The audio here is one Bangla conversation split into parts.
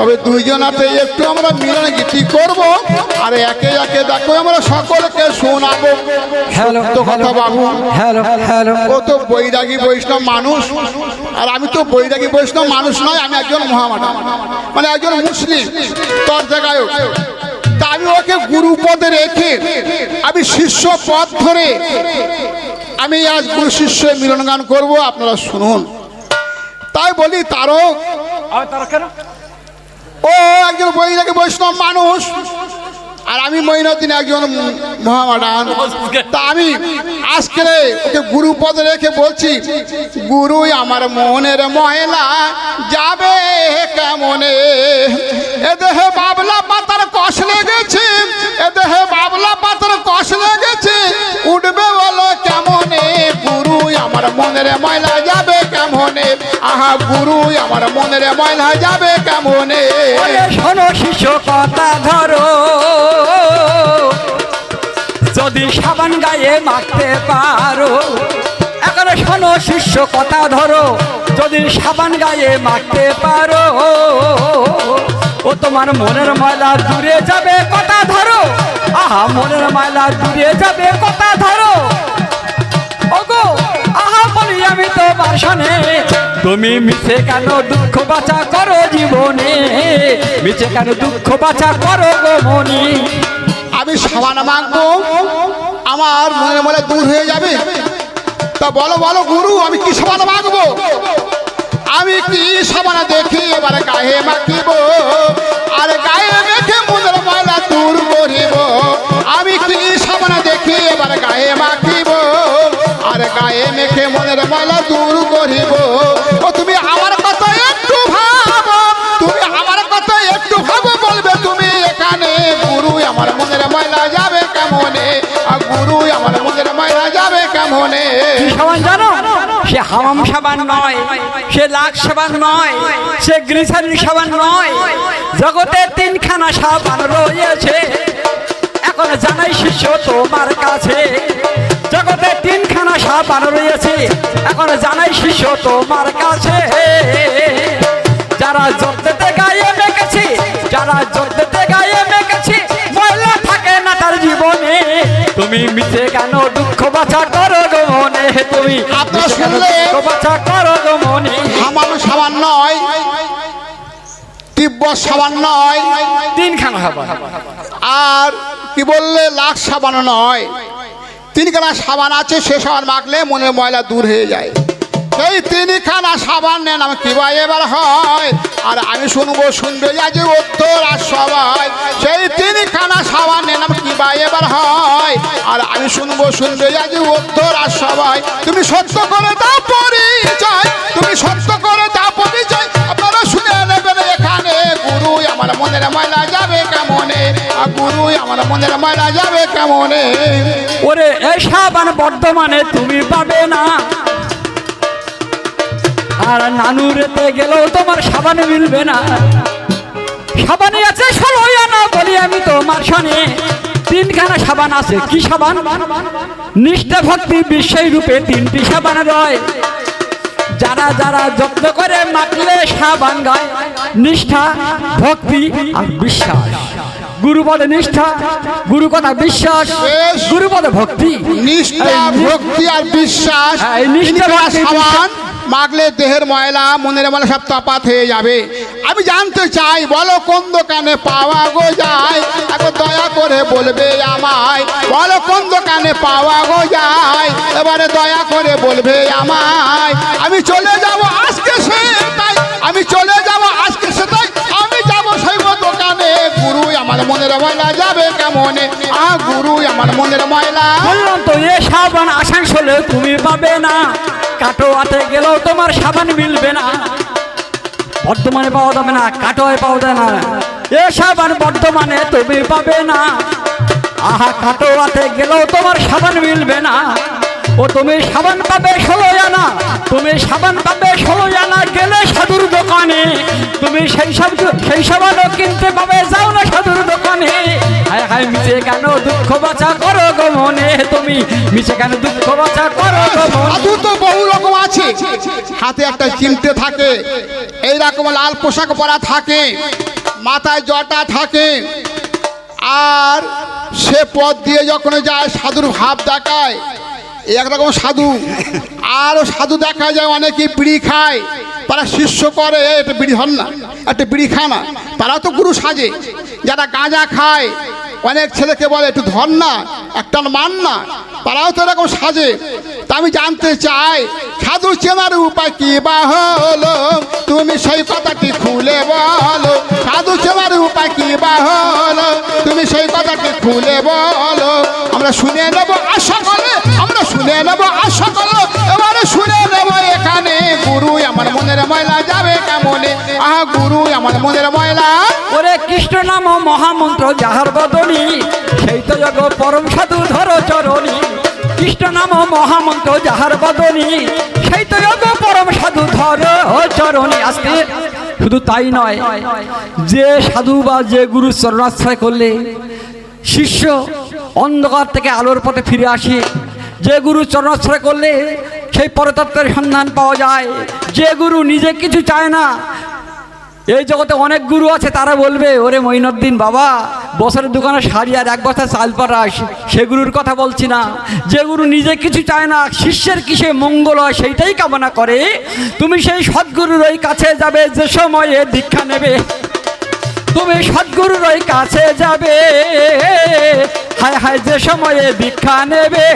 তবে দুইজনাতে একটু আমরা মিলন গীতি করব? আর একে একে দেখো আমরা সকলকে শোনাবো। হ্যালো কথা বাবু। Hello hello. ও তো বৈরাগী বৈষ্ণব মানুষ। আর আমি তো বৈরাগী বৈষ্ণব মানুষ নয় আমি একজন মহামাডা মানে একজন মুসলিম। তোর জায়গায় তা আমি ওকে গুরু পদে রেখে আমি শিষ্য পথ ধরে আমি আজ গুরু শিষ্য মিলন গান করব আপনারা শুনুন। তাই বলি তারও ও, একজন বৈরাগী বৈষ্ণব মানুষ? আর আমি মঈনুদ্দিন একজন মহামাডান। তা আমি আজকে ওকে গুরু পদে রেখে বলছি, গুরুই আমার মনের ময়লা যাবে কেমনে? এ দেহে বাবলা পাতার কষ লেগেছে, এ দেহে বাবলা পাতার কষ লেগেছে, উঠবে বলো কেমনে? গুরুই আমার মনের ময়লা যাবে কেমনে? আহা গুরু, আমার মনের ময়লা যাবে কেমনে? শোনো শিষ্য, কথা ধরো। যদি সাবান গায়ে মাখতে পারো, এখন শোনো শিষ্য, কথা ধরো। যদি সাবান গায়ে মাখতে পারো, ও তোমার মনের ময়লা দূরে যাবে, কথা ধরো। আহা, মনের ময়লা দূরে যাবে, কথা ধরো। আমি তো বাসনে তুমি মিছে কেন দুঃখ বাঁচা করো জীবনে? মিছে কেন দুঃখ বাঁচা করো গো মনি? আমি সাবান মাখবো আমার মনে মনে দূর হয়ে যাবে। তা বলো বলো গুরু, আমি কি সাবান মাখবো আমি কি সাবান দেখি, এবার গায়ে মাখিব? আর গায়ে মেখে মনের ময়লা দূর করিব? আমি কি সাবান দেখি, এবার গায়ে মাখিব মনের ময়লা দূর করিব। ও, তুমি আমার কথা একটু ভাবো। তুমি আমার কথা একটু ভাবো, বলবে তুমি এখানে। গুরু আমার মনের ময়লা যাবে কেমনে? আর গুরু আমার মনের ময়লা যাবে কেমনে? জানো? সে হামাম সাবান নয়, সে লাখ সাবান নয়, সে গ্রিসারি সাবান নয়। জগতে তিনখানা সাবান রয়েছে। এখন জানাই শিষ্য তোমার কাছে। জগতে তিনখানা সাবান রয়েছে। এখন জানাই শিষ্য তোমার কাছে। যারা জগতে গায়ে মেখেছে যারা জগতে গায়ে মেখেছে ময়লা থাকে না তার জীবনে। তুমি মিছে কেন দুঃখ বাছা করো গো মনে? তুমি আপনারা শুনলেন? দুঃখ বাছা করো গো মনে? হামাম সাবান নয় তিব্বত সাবান নয় তিনখানা সাবান। আর কি বললে লাখ সাবান নয়। তিনখানা সাবান আছে, সে সাবান মাখলে মনের ময়লা দূর হয়ে যায়। সেই তিনখানা সাবান নেন আমি, কি বা এবার হয়? আর আমি শুনব, শুনবে আজ উত্তর আর সবাই। সেই তিনখানা সাবান নেন আমি, কি বা এবার হয়? আর আমি শুনব, শুনবে আজ উত্তর আর সবাই। তুমি সত্য করে দাও পরিচয়। মনের ময়লা যাবে কেমনে? ওরে, এই সাবান বর্ধমানে তুমি পাবে না। আর নানুরেতে গেলেও তোমার সাবান মিলবে না। সাবানে আছে ষোলো আনা বলি আমি তোমার শোনে তিনখানা সাবান আছে, কি সাবান? নিষ্ঠা ভক্তি বিশ্বই রূপে তিনটি সাবান রয়। যারা যারা যত্ন করে মাখলে সাবান গায়, নিষ্ঠা, ভক্তি আর বিশ্বাস। গুরুপদে নিষ্ঠা গুরু কথা বিশ্বাস বেশ। গুরুপদে ভক্তি। নিষ্ঠা ভক্তি আর বিশ্বাস। হ্যাঁ, সাবান মাগলে দেহের ময়লা মনের ময়লা সব তপাত হয়ে যাবে। আমি জানতে চাই বলো কোন দোকানে পাওয়া গো যায়? একবার দয়া করে বলবে আমায়। বলো কোন দোকানে পাওয়া গো যায়? এবারে দয়া করে বলবে আমায়। আমি চলে যাব আজকে সে তাই। আমি চলে মনের সাবান আসানসোলে তুমি পাবে না। কাটোয়াতে গেলেও তোমার সাবান মিলবে না। বর্ধমানে পাওয়া যাবে না, কাটোয়ায় পাওয়া যায় না। এ সাবান বর্ধমানে তুমি পাবে না। আহা, কাটোয়াতে গেলেও তোমার সাবান মিলবে না। ও, তুমি সাবান পাবে ষোলো জানা তুমি সাবান পাবে ষোলো জানা গেলে সাধুর দোকানে। তুমি সেই সব সেই সাবানও কিনতে পাবে। যাও না মিছে কেন দুঃখ বাঁচা করো গো মনে? তুমি মিছে কেন দুঃখ বাঁচা করো গো সাধু তো বহু রকম আছে। হাতে একটা চিমটে থাকে এই রকম লাল পোশাক পরা থাকে মাথায় জটা থাকে। আর সে পথ দিয়ে যখন যায় সাধুর ভাব দেখায় একরকম সাধু। আরও সাধু দেখা যায় অনেকে বিড়ি খায়। তারা শিষ্য করে "এ, এটা বিড়ি হন না একটা বিড়ি খা না। তারা তো গুরু সাজে যারা গাঁজা খায় অনেক ছেলেকে বলে, একটু ধর না একটা মান না তারাও তো এরকম সাজে। তা আমি জানতে চাই, সাধু চেনার উপায় কি বা হলো? তুমি সেই কথাটি খুলে বলো। সাধু চেনার উপায় কি বা হলো? তুমি সেই কথাটি খুলে বলো। আমরা শুনে নেব আশা করে, আমরা শুনে নেব আশা করো। এবারে শুনে নেব এখানে গুরু আমার মনের ময়লা যাবে কেমনে? আহা গুরু আমার মনের ময়লা ওরে কৃষ্ণ নাম মহামন্ত্র যাহার বদনি সেই তো জগ পরম সাধু ধর চরণী। কৃষ্ণ নাম মহামন্ত্র যাহার বদনি সেই তো জগ পরম সাধু ধর চরণী। আজকে শুধু তাই নয়, যে সাধু বা যে গুরু চরণাশ্রয় করলে শিষ্য অন্ধকার থেকে আলোর পথে ফিরে আসে। যে গুরু চরণাশ্রয় করলে সেই পরতত্ত্বের সন্ধান পাওয়া যায়। যে গুরু নিজে কিছু চায় না এই জগতে অনেক গুরু আছে, তারা বলবে, ওরে মঈনুদ্দিন বাবা, বছরের দোকানে শাড়ি আর এক বছর চাল পাড়াস সে গুরুর কথা বলছি না। যে গুরু নিজে কিছু চায় না, শিষ্যের কিসে মঙ্গল হয় সেইটাই কামনা করে। তুমি সেই সদ্গুরুর ওই কাছে যাবে, যে সময়ে দীক্ষা নেবে। তুমি সদ্গুরুর ওই কাছে যাবে, হায় হায় যে সময়ে দীক্ষা নেবে।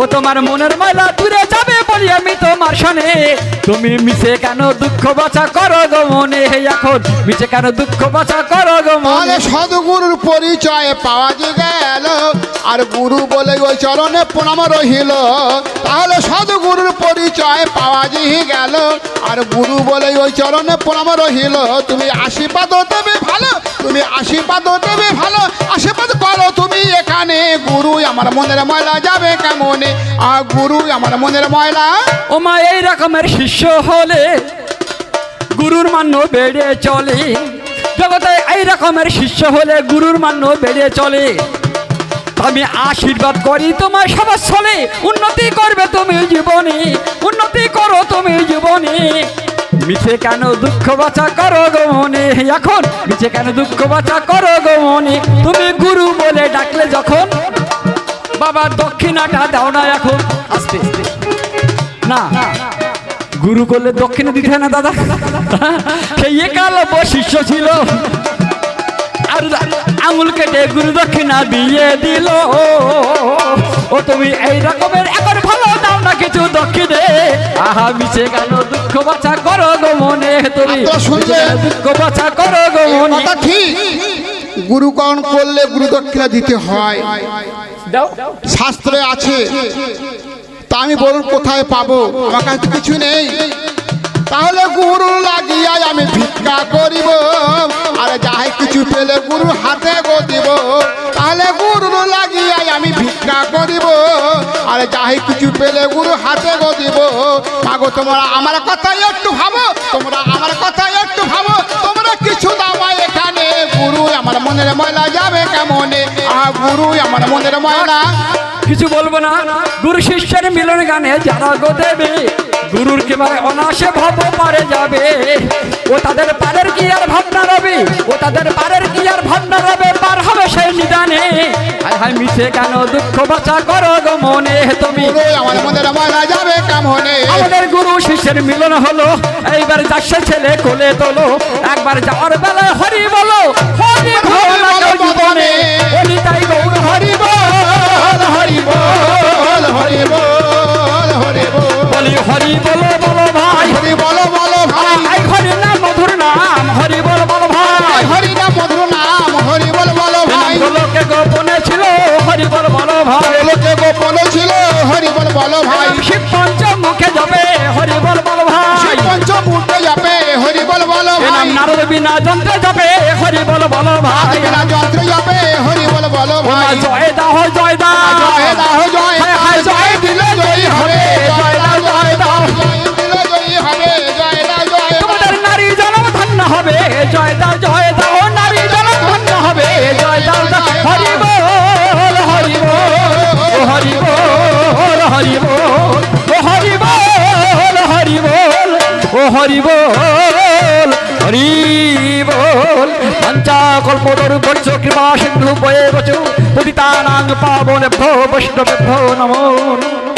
ও তোমার মনের ময়লা দূরে যাবে বলি আমি তোমার শোনে তুমি মিশে কেন দুঃখ বাঁচা করো গো মনে? এখন মিশে কেন দুঃখ বাঁচা করো গো মনে? সদগুরুর পরিচয় পাওয়া গেল, আর গুরু বলে ওই চরণে প্রণাম রহিল। তাহলে সদগুরুর পরিচয় পাওয়া যে গেল, আর গুরু বলে ওই চরণে প্রণাম রহিল। তুমি আশীর্বাদ দেবে ভালো, তুমি আশীর্বাদ দেবে ভালো গুরু আমার মনের ময়লা যাবে কেমনে? আর গুরু আমার মনের ময়লা। ও মা, এই রকমের শিষ্য হলে গুরুর মান্য বেড়ে চলে। জগতে এই রকমের শিষ্য হলে গুরুর মান্য বেড়ে চলে। আমি আশীর্বাদ করি তোমার সবার চলে উন্নতি করবে তুমি জীবনে, উন্নতি করো তুমি জীবনে। মিছে কেন দুঃখ বাঁচা করো গো মনে এখন মিছে কেন দুঃখ বাঁচা করো গো মনে তুমি গুরু বলে ডাকলে যখন বাবা দক্ষিণাটা দাও না এখন আস্তে আস্তে না গুরু করলে দক্ষিণে দিতে না দাদা সেই একালব্য শিষ্য ছিল আর আঙুল কেটে গুরু দক্ষিণা দিয়ে দিল ও তুমি এই রকমের এখন ভালো কিছু দক্ষিণে। আহা মিশে গেল দুঃখ বাছা করো গো মনে তুমি। দুঃখ বাছা করো গো মনে। ঠিক গুরুকরণ করলে গুরু দক্ষিণা দিতে হয়। শাস্ত্রে আছে তা আমি বলুন কোথায় পাবো? আমার কাছে কিছু নেই। তাহলে গুরু লাগিয়াই আমি ভিক্ষা করিব। আর যাই কিছু পেলে গুরু হাতে গো দিব। তাহলে গুরু করিব আর যাহি কিছু পেলে গুরু হাতে গো দিব। মাগো, তোমরা আমার কথা একটু ভাবো, তোমরা আমার কথা একটু ভাবো, তোমরা কিছু দামা এখানে। গুরু, আমার মনের ময়লা যাবে কেমনে? আ গুরু, আমার মনের ময়লা। কিছু বলব না, গুরু শিষ্যের মিলন গানে যারা গো দেবে গুরুর কেবারে অনাসে ভব পারে যাবে। ও তাদের পারের কি আর ভাবনা রবে? ও তাদের পারের কি আর ভাবনা রবে? পার হবে সেই নিদানে। হায় হায় মিছে কেন দুঃখ বাঁচা করো গো মনে? তুমি আমাদের গুরু শিষ্যের মিলন হলো। এইবার যাচ্ছে ছেলে কোলে তোলো। একবার যাওয়ার বেলায় হরি বলো হরি জীবনে। হরি বল হরি বল পঞ্চা কল্পতরু পঞ্চ কৃপা সিন্ধু বয়ে বচু পতিতানাং পাবনে ভো বৈষ্ণবে ভো নমঃ।